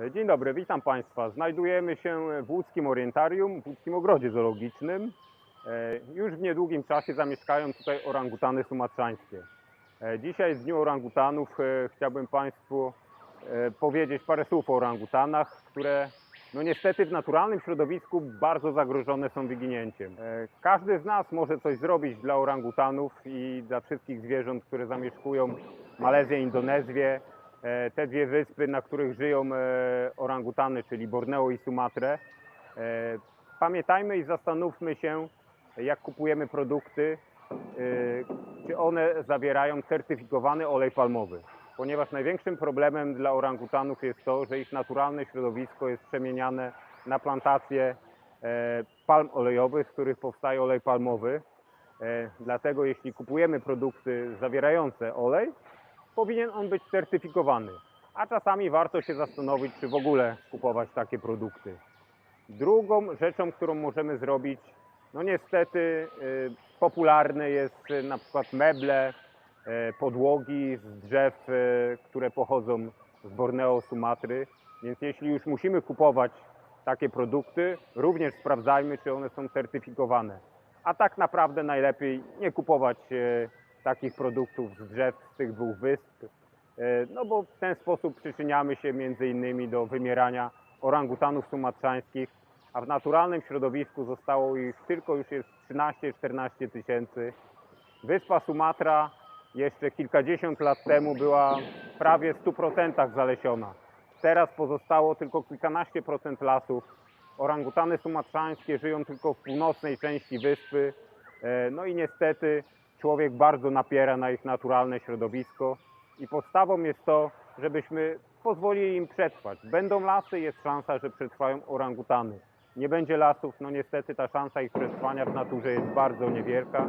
E, Dzień dobry, witam Państwa. Znajdujemy się w Łódzkim Orientarium, w Łódzkim Ogrodzie Zoologicznym. E, Już w niedługim czasie zamieszkają tutaj orangutany sumatrzańskie. E, Dzisiaj w Dniu Orangutanów chciałbym Państwu powiedzieć parę słów o orangutanach, które no niestety w naturalnym środowisku bardzo zagrożone są wyginięciem. Każdy z nas może coś zrobić dla orangutanów i dla wszystkich zwierząt, które zamieszkują Malezję, Indonezję, te dwie wyspy, na których żyją e, orangutany, czyli Borneo i Sumatrę. E, Pamiętajmy i zastanówmy się, jak kupujemy produkty, e, czy one zawierają certyfikowany olej palmowy. Ponieważ największym problemem dla orangutanów jest to, że ich naturalne środowisko jest przemieniane na plantacje e, palm olejowych, z których powstaje olej palmowy. E, Dlatego jeśli kupujemy produkty zawierające olej, powinien on być certyfikowany. A czasami warto się zastanowić, czy w ogóle kupować takie produkty. Drugą rzeczą, którą możemy zrobić, no niestety y, popularne jest y, na przykład meble, y, podłogi z drzew, które pochodzą z Borneo, Sumatry. Więc jeśli już musimy kupować takie produkty, również sprawdzajmy, czy one są certyfikowane. A tak naprawdę najlepiej nie kupować takich produktów z drzew z tych dwóch wysp, e, no bo w ten sposób przyczyniamy się między innymi do wymierania orangutanów sumatrzańskich, a w naturalnym środowisku zostało ich tylko już jest 13-14 tysięcy. Wyspa Sumatra jeszcze kilkadziesiąt lat temu była prawie w 100% zalesiona. Teraz pozostało tylko kilkanaście procent lasów. Orangutany sumatrzańskie żyją tylko w północnej części wyspy. E, No i niestety człowiek bardzo napiera na ich naturalne środowisko i podstawą jest to, żebyśmy pozwolili im przetrwać. Będą lasy, jest szansa, że przetrwają orangutany. Nie będzie lasów, no niestety ta szansa ich przetrwania w naturze jest bardzo niewielka.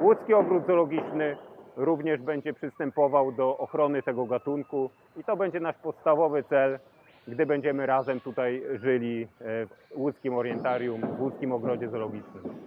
Łódzki Ogród Zoologiczny również będzie przystępował do ochrony tego gatunku i to będzie nasz podstawowy cel, gdy będziemy razem tutaj żyli e, w Łódzkim Orientarium, w Łódzkim Ogrodzie Zoologicznym.